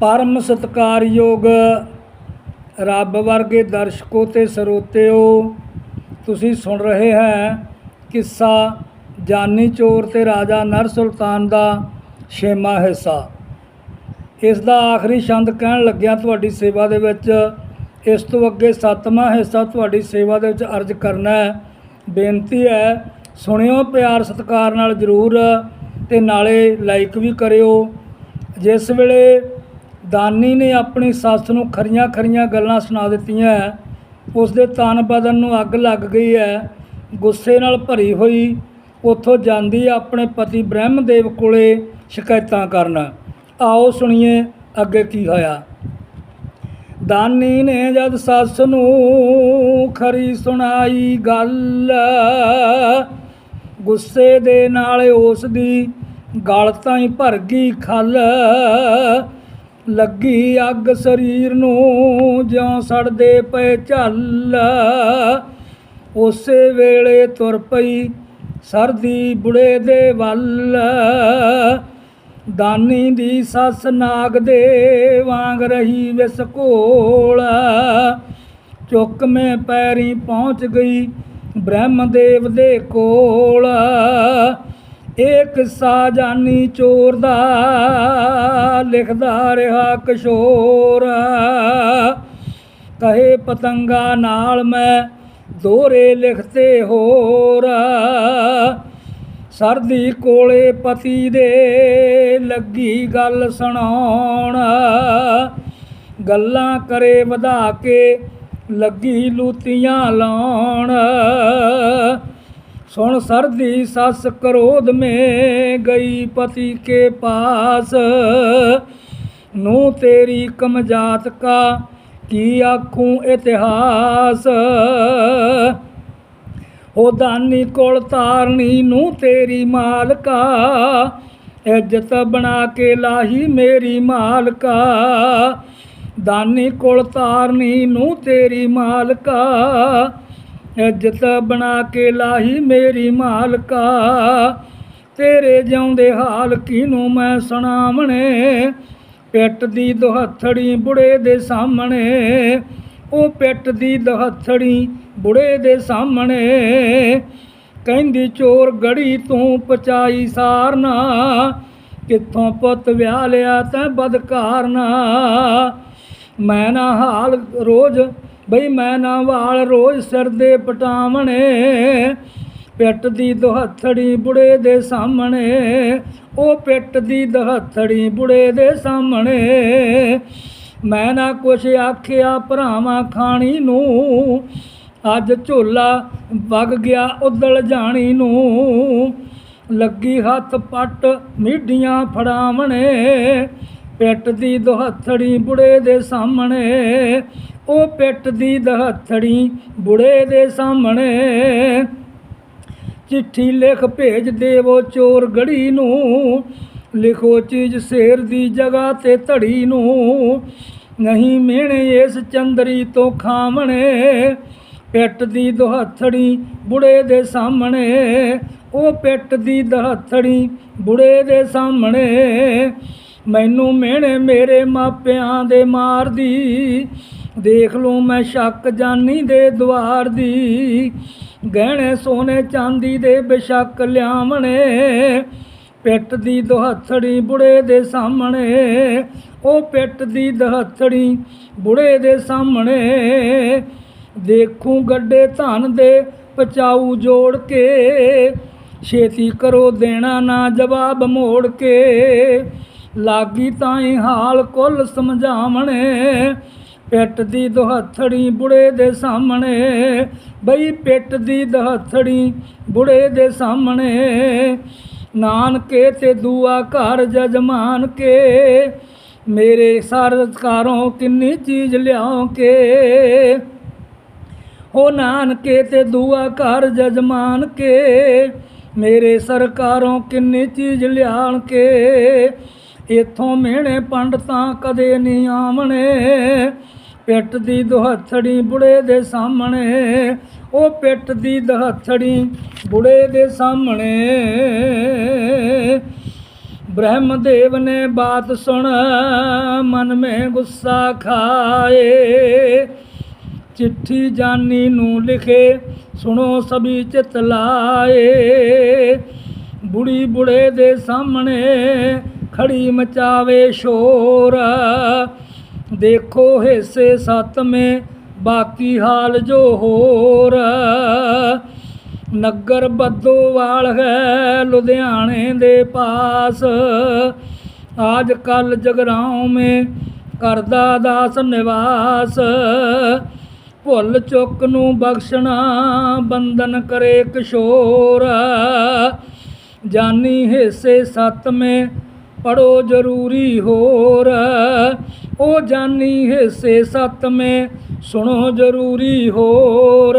ਪਰਮ ਸਤਕਾਰਯੋਗ ਰੱਬ ਵਰਗੇ ਦਰਸ਼ਕੋ ਤੇ ਸਰੋਤਿਓ, ਤੁਸੀਂ ਸੁਣ ਰਹੇ ਹੈ ਕਿੱਸਾ ਜਾਨੀ ਚੋਰ ਤੇ ਰਾਜਾ ਨਰ ਸੁਲਤਾਨ ਦਾ ਛੇਵਾਂ ਹਿੱਸਾ। ਇਸ ਦਾ ਆਖਰੀ ਛੰਦ ਕਹਿਣ ਲੱਗਿਆ ਤੁਹਾਡੀ ਸੇਵਾ ਦੇ ਵਿੱਚ, ਇਸ ਤੋਂ ਅੱਗੇ ਸੱਤਵਾਂ ਹਿੱਸਾ ਤੁਹਾਡੀ ਸੇਵਾ ਦੇ ਵਿੱਚ ਅਰਜ਼ ਕਰਨਾ ਹੈ। ਬੇਨਤੀ ਹੈ, ਸੁਣਿਓ, ਪਿਆਰ, ਸਤਿਕਾਰ ਨਾਲ ਜ਼ਰੂਰ ਤੇ ਨਾਲੇ ਲਾਈਕ ਵੀ ਕਰਿਓ। ਜਿਸ ਵੇਲੇ ਦਾਨੀ ਨੇ ਆਪਣੀ ਸੱਸ ਨੂੰ ਖਰੀਆਂ ਖਰੀਆਂ ਗੱਲਾਂ ਸੁਣਾ ਦਿੱਤੀਆਂ। ਉਸ ਦੇ ਤਨ ਬਦਨ ਨੂੰ ਅੱਗ ਲੱਗ ਗਈ ਹੈ। ਗੁੱਸੇ ਨਾਲ ਭਰੀ ਹੋਈ, ਉੱਥੋਂ ਜਾਂਦੀ ਆਪਣੇ ਪਤੀ ਬ੍ਰਹਮਦੇਵ ਕੋਲੇ ਸ਼ਿਕਾਇਤਾਂ ਕਰਨ। ਆਓ ਸੁਣੀਏ ਅੱਗੇ ਕੀ ਹੋਇਆ। ਦਾਨੀ ਨੇ ਜਦ ਸੱਸ ਨੂੰ ਖਰੀ ਸੁਣਾਈ ਗੱਲ, ਗੁੱਸੇ ਦੇ ਨਾਲ ਉਸ ਦੀ ਗਲ ਤਾਈਂ ਭਰ ਗਈ ਖਲ। ਲੱਗੀ ਅੱਗ ਸਰੀਰ ਨੂੰ ਜਿਉਂ ਸੜਦੇ ਪਏ ਝੱਲ। ਉਸੇ ਵੇਲੇ ਤੁਰ ਪਈ ਸਰਦੀ ਬੁੜੇ ਦੇ ਵੱਲ। ਦਾਨੀ ਦੀ ਸੱਸ ਨਾਗ ਦੇ ਵਾਂਗ ਰਹੀ ਵਿਸ ਕੋਲ। ਚੁੱਕ ਮੈਂ ਪੈਰੀ ਪਹੁੰਚ ਗਈ ਬ੍ਰਹਮਦੇਵ ਦੇ ਕੋਲ। ਇੱਕ ਸਾਜਾਨੀ ਚੋਰ ਦਾ ਲਿਖਦਾ ਰਿਹਾ ਕਿਸ਼ੋਰ। ਕਹੇ ਪਤੰਗਾ ਨਾਲ ਮੈਂ ਦੋਰੇ ਲਿਖਤੇ ਹੋਰ। ਸਰਦੀ ਕੋਲੇ ਪਤੀ ਦੇ ਲੱਗੀ ਗੱਲ ਸੁਣਾਉਣ। ਗੱਲਾਂ ਕਰੇ ਵਧਾ ਕੇ ਲੱਗੀ ਲੂਤੀਆਂ ਲਾਉਣ। ਸੁਣ ਸਰਦੀ ਸੱਸ ਕਰੋਧ ਮੇ ਗਈ ਪਤੀ ਕੇ ਪਾਸ। ਨੂੰ ਤੇਰੀ ਕਮਜਾਤ ਕਾ ਕੀ ਆਖੂੰ ਇਤਿਹਾਸ? ਉਹ ਦਾਨੀ ਕੋਲ ਤਾਰਨੀ ਨੂੰ ਤੇਰੀ ਮਾਲਕਾ, ਇੱਜ਼ਤ ਬਣਾ ਕੇ ਲਾਹੀ ਮੇਰੀ ਮਾਲਕਾ। ਦਾਨੀ ਕੋਲ ਤਾਰਨੀ ਨੂੰ ਤੇਰੀ ਮਾਲਕਾ ਇੱਜ਼ਤ ਬਣਾ ਕੇ ਲਾਹੀ ਮੇਰੀ ਮਾਲਕਾ। ਤੇਰੇ ਜਿਉਂਦੇ ਹਾਲ ਕਿਨੂੰ ਮੈਂ ਸੁਣਾਵਣੇ? ਪਿੱਟ ਦੀ ਦੁਹੱਥੜੀ ਬੁੜੇ ਦੇ ਸਾਹਮਣੇ। ਉਹ ਪਿੱਟ ਦੀ ਦੁਹੱਥੜੀ ਬੁੜੇ ਦੇ ਸਾਹਮਣੇ। ਕਹਿੰਦੀ, ਚੋਰ ਗੜੀ ਤੂੰ ਪਚਾਈ ਸਾਰਨਾ ਕਿੱਥੋਂ ਪੁੱਤ ਵਿਆਹ ਲਿਆ ਤੈਂ ਬਦਕਾਰਨਾ ਮੈਂ ਨਾ ਹਾਲ ਰੋਜ਼ ਬਈ ਮੈਂ ਨਾ ਵਾਲ ਰੋਜ਼ ਸਿਰ ਦੇ ਪਟਾਵਣੇ, ਪਿੱਟ ਦੀ ਦੁਹੱਥੜੀ ਬੁੜੇ ਦੇ ਸਾਹਮਣੇ, ਉਹ ਪਿੱਟ ਦੀ ਦੁਹੱਥੜੀ ਬੁੜੇ ਦੇ ਸਾਹਮਣੇ। ਮੈਂ ਨਾ ਕੁਛ ਆਖਿਆ ਭਰਾਵਾਂ ਖਾਣੀ ਨੂੰ, ਅੱਜ ਝੋਲਾ ਵਗ ਗਿਆ ਉਦਲ ਜਾਣੀ ਨੂੰ। ਲੱਗੀ ਹੱਥ ਪੱਟ ਮੀਡੀਆਂ ਫੜਾਵਣੇ ਪਿੱਟ ਦੀ ਦੁਹੱਥੜੀ ਬੁੜੇ ਦੇ ਸਾਹਮਣੇ, ਉਹ ਪਿੱਟ ਦੀ ਦਹੱਥੜੀ ਬੁੜੇ ਦੇ ਸਾਹਮਣੇ। ਚਿੱਠੀ ਲਿਖ ਭੇਜ ਦੇਵੋ ਚੋਰ ਗੜੀ ਨੂੰ, ਲਿਖੋ ਚੀਜ਼ ਸ਼ੇਰ ਦੀ ਜਗ੍ਹਾ ਤੇ ਧੜੀ ਨੂੰ। ਨਹੀਂ ਮਿਹਣੇ ਇਸ ਚੰਦਰੀ ਤੋਂ ਖਾਮਣੇ ਪਿੱਟ ਦੀ ਦੁਹੱਥੜੀ ਬੁੜੇ ਦੇ ਸਾਹਮਣੇ। ਉਹ ਪਿੱਟ ਦੀ ਦੁਹੱਥੜੀ ਬੁੜੇ ਦੇ ਸਾਹਮਣੇ। ਮੈਨੂੰ ਮਿਹਣੇ ਮੇਰੇ ਮਾਪਿਆਂ ਦੇ ਮਾਰਦੀ ਦੇਖ ਲੂੰ ਮੈਂ ਸ਼ੱਕ ਜਾਨੀ ਦੇ ਦਵਾਰ ਦੀ। ਗਹਿਣੇ ਸੋਨੇ ਚਾਂਦੀ ਦੇ ਬੇਸ਼ੱਕ ਲਿਆਵਣੇ। ਪਿੱਟ ਦੀ ਦੁਹੱਥੜੀ ਬੁੜੇ ਦੇ ਸਾਹਮਣੇ। ਉਹ ਪਿੱਟ ਦੀ ਦੁਹੱਥੜੀ ਬੁੜੇ ਦੇ ਸਾਹਮਣੇ। ਦੇਖੂ ਗੱਡੇ ਧਨ ਦੇ ਪਚਾਊ ਜੋੜ ਕੇ। ਛੇਤੀ ਕਰੋ ਦੇਣਾ ਨਾ ਜਵਾਬ ਮੋੜ ਕੇ। ਲਾਗੀ ਤਾਈ ਹਾਲ ਕੁੱਲ ਸਮਝਾਵਣੇ। ਪਿੱਟ ਦੀ ਦੁਹੱਥੜੀ ਬੁੜੇ ਦੇ ਸਾਹਮਣੇ। ਬਈ ਪਿੱਟ ਦੀ ਦੁਹੱਥੜੀ ਬੁੜੇ ਦੇ ਸਾਹਮਣੇ। ਨਾਨਕੇ ਤੇ ਦੂਆ ਘਰ ਜਜਮਾਨ ਕੇ। ਮੇਰੇ ਸਰਕਾਰੋਂ ਕਿੰਨੀ ਚੀਜ਼ ਲਿਆਓ ਕੇ। ਹੋ ਨਾਨਕੇ ਤੇ ਦੂਆ ਘਰ ਜਜਮਾਨ ਕੇ। ਮੇਰੇ ਸਰਕਾਰੋਂ ਕਿੰਨੀ ਚੀਜ਼ ਲਿਆਣ ਕੇ। ਇਥੋਂ ਮਿਹਣੇ ਪੰਡਤਾਂ ਕਦੇ ਨਹੀਂ ਆਵਣੇ। ਪਿੱਟ ਦੀ ਦੁਹੱਥੜੀ ਬੁੜੇ ਦੇ ਸਾਹਮਣੇ। ਉਹ ਪਿੱਟ ਦੀ ਦੁਹੱਥੜੀ ਬੁੜੇ ਦੇ ਸਾਹਮਣੇ। ਬ੍ਰਹਮਦੇਵ ਨੇ ਬਾਤ ਸੁਣ, ਮਨ ਮੇ ਗੁੱਸਾ ਖਾਏ। ਚਿੱਠੀ ਜਾਨੀ ਨੂੰ ਲਿਖੇ, ਸੁਣੋ ਸਭੀ ਚਿਤ ਲਾਏ। ਬੁੜੀ ਬੁੜੇ ਦੇ ਸਾਹਮਣੇ ਖੜੀ ਮਚਾਵੇ ਸ਼ੋਰ। ਦੇਖੋ ਹਿੱਸੇ ਸੱਤ ਬਾਕੀ ਹਾਲ ਜੋ ਹੋਰ। ਨਗਰ ਬੱਦੋਵਾਲ ਹੈ ਲੁਧਿਆਣੇ ਦੇ ਪਾਸ। ਆਜ ਕੱਲ ਜਗਰਾਉਂ ਮੇ ਕਰਦਾ ਦਾਸ ਨਿਵਾਸ। ਭੁੱਲ ਚੁੱਕ ਨੂੰ ਬਖਸ਼ਣਾ, ਬੰਧਨ ਕਰੇ ਕਿਸ਼ੋਰ। ਜਾਨੀ ਹਿੱਸੇ ਸੱਤ ਪੜੋ ਜ਼ਰੂਰੀ ਹੋਰ। ਉਹ ਜਾਨੀ ਹਿੱਸੇ ਸੱਤ ਮੇ ਸੁਣੋ ਜ਼ਰੂਰੀ ਹੋਰ।